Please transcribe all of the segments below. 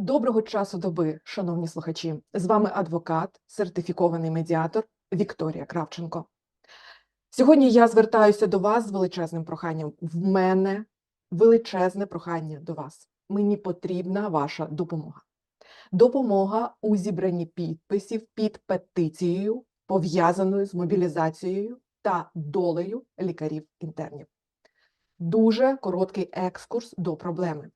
Доброго часу доби, шановні слухачі. З вами адвокат, сертифікований медіатор Вікторія Кравченко. Сьогодні я звертаюся до вас з величезним проханням. В мене величезне прохання до вас. Мені потрібна ваша допомога. Допомога у зібранні підписів під петицією, пов'язаною з мобілізацією та долею лікарів-інтернів. Дуже короткий екскурс до проблеми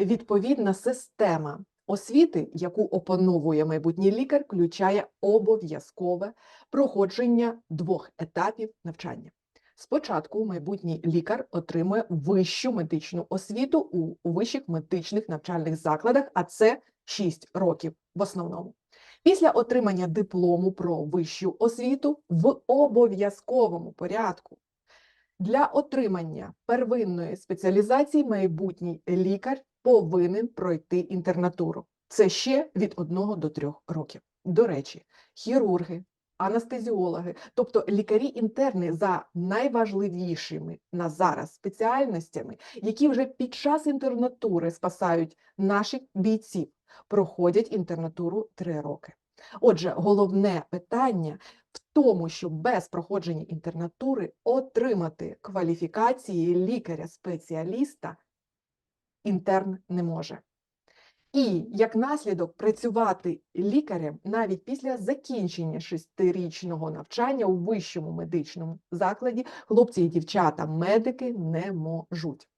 відповідна система освіти, яку опановує майбутній лікар, включає обов'язкове проходження двох етапів навчання. Спочатку майбутній лікар отримує вищу медичну освіту у вищих медичних навчальних закладах, а це 6 років в основному. Після отримання диплому про вищу освіту в обов'язковому порядку для отримання первинної спеціалізації майбутній лікар повинен пройти інтернатуру. Це ще від 1 до 3 років. До речі, хірурги, анестезіологи, тобто лікарі-інтерни за найважливішими на зараз спеціальностями, які вже під час інтернатури спасають наших бійців, проходять інтернатуру 3 роки. Отже, головне питання в тому, що без проходження інтернатури отримати кваліфікації лікаря-спеціаліста інтерн не може. І як наслідок працювати лікарем навіть після закінчення шестирічного навчання у вищому медичному закладі хлопці і дівчата, медики не можуть.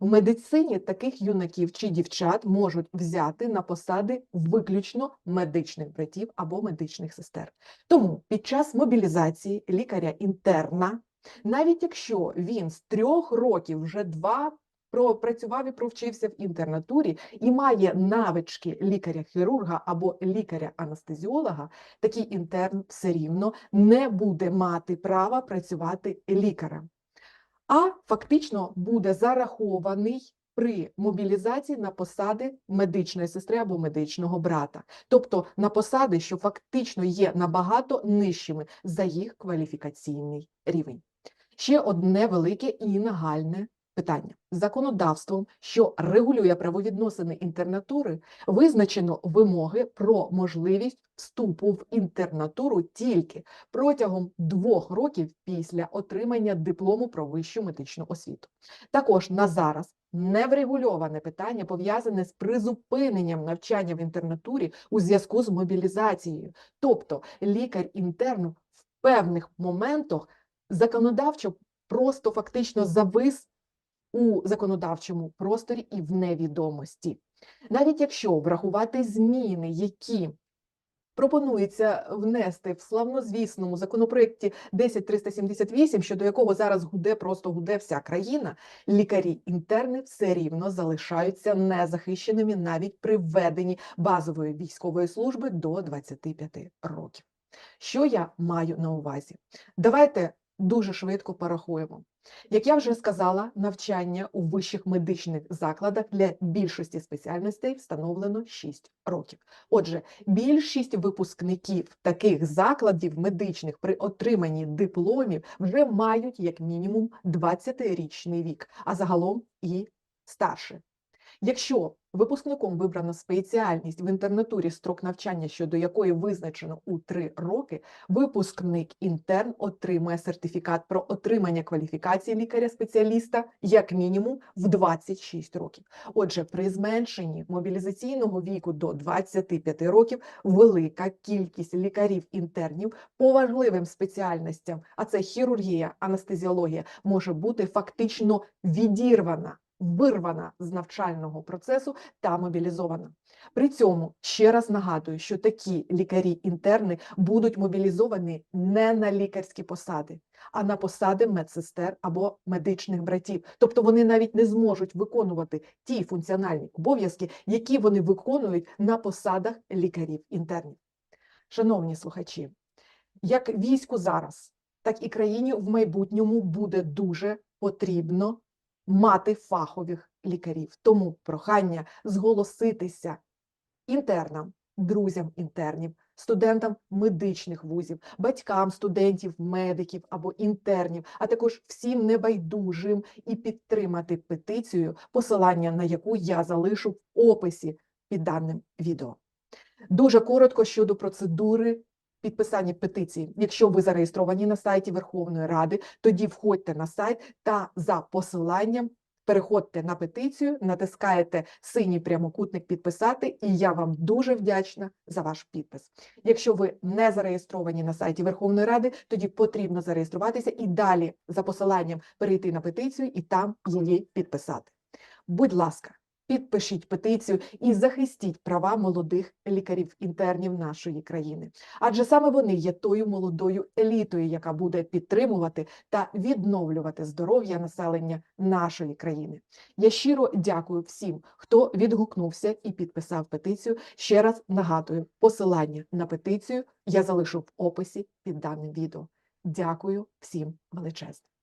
В медицині таких юнаків чи дівчат можуть взяти на посади виключно медичних братів або медичних сестер. Тому під час мобілізації лікаря-інтерна, навіть якщо він з трьох років вже два пропрацював і провчився в інтернатурі і має навички лікаря-хірурга або лікаря-анестезіолога, такий інтерн все рівно не буде мати права працювати лікарем а фактично буде зарахований при мобілізації на посади медичної сестри або медичного брата, тобто на посади, що фактично є набагато нижчими за їх кваліфікаційний рівень. Ще одне велике і нагальне питання. Законодавством, що регулює правовідносини інтернатури, визначено вимоги про можливість вступу в інтернатуру тільки протягом двох років після отримання диплому про вищу медичну освіту. Також на зараз неврегульоване питання пов'язане з призупиненням навчання в інтернатурі у зв'язку з мобілізацією, тобто лікар-інтерн в певних моментах законодавчо просто фактично завис у законодавчому просторі і в невідомості. Навіть якщо врахувати зміни, які пропонується внести в славнозвісному законопроєкті 10378, щодо якого зараз гуде, просто гуде вся країна, лікарі-інтерни все рівно залишаються незахищеними навіть при введенні базової військової служби до 25 років. Що я маю на увазі? Давайте дуже швидко порахуємо. Як я вже сказала, навчання у вищих медичних закладах для більшості спеціальностей встановлено 6 років. Отже, більшість випускників таких закладів медичних при отриманні дипломів вже мають як мінімум 20-річний вік, а загалом і старше. Якщо випускником вибрана спеціальність в інтернатурі строк навчання, щодо якої визначено у 3 роки, випускник інтерн отримує сертифікат про отримання кваліфікації лікаря-спеціаліста як мінімум в 26 років. Отже, при зменшенні мобілізаційного віку до 25 років велика кількість лікарів-інтернів по важливим спеціальностям, а це хірургія, анестезіологія, може бути фактично відірвана вирвана з навчального процесу та мобілізована. При цьому ще раз нагадую, що такі лікарі-інтерни будуть мобілізовані не на лікарські посади, а на посади медсестер або медичних братів. Тобто вони навіть не зможуть виконувати ті функціональні обов'язки, які вони виконують на посадах лікарів-інтернів. Шановні слухачі, як війську зараз, так і країні в майбутньому буде дуже потрібно мати фахових лікарів. Тому прохання зголоситися інтернам, друзям інтернів, студентам медичних вузів, батькам студентів, медиків або інтернів, а також всім небайдужим і підтримати петицію, посилання на яку я залишу в описі під даним відео. Дуже коротко щодо процедури підписання петиції. Якщо ви зареєстровані на сайті Верховної Ради, тоді входьте на сайт та за посиланням переходьте на петицію, натискаєте синій прямокутник підписати, і я вам дуже вдячна за ваш підпис. Якщо ви не зареєстровані на сайті Верховної Ради, тоді потрібно зареєструватися і далі за посиланням перейти на петицію і там її підписати. Будь ласка, підпишіть петицію і захистіть права молодих лікарів-інтернів нашої країни. Адже саме вони є тою молодою елітою, яка буде підтримувати та відновлювати здоров'я населення нашої країни. Я щиро дякую всім, хто відгукнувся і підписав петицію. Ще раз нагадую, посилання на петицію я залишу в описі під даним відео. Дякую всім величезне.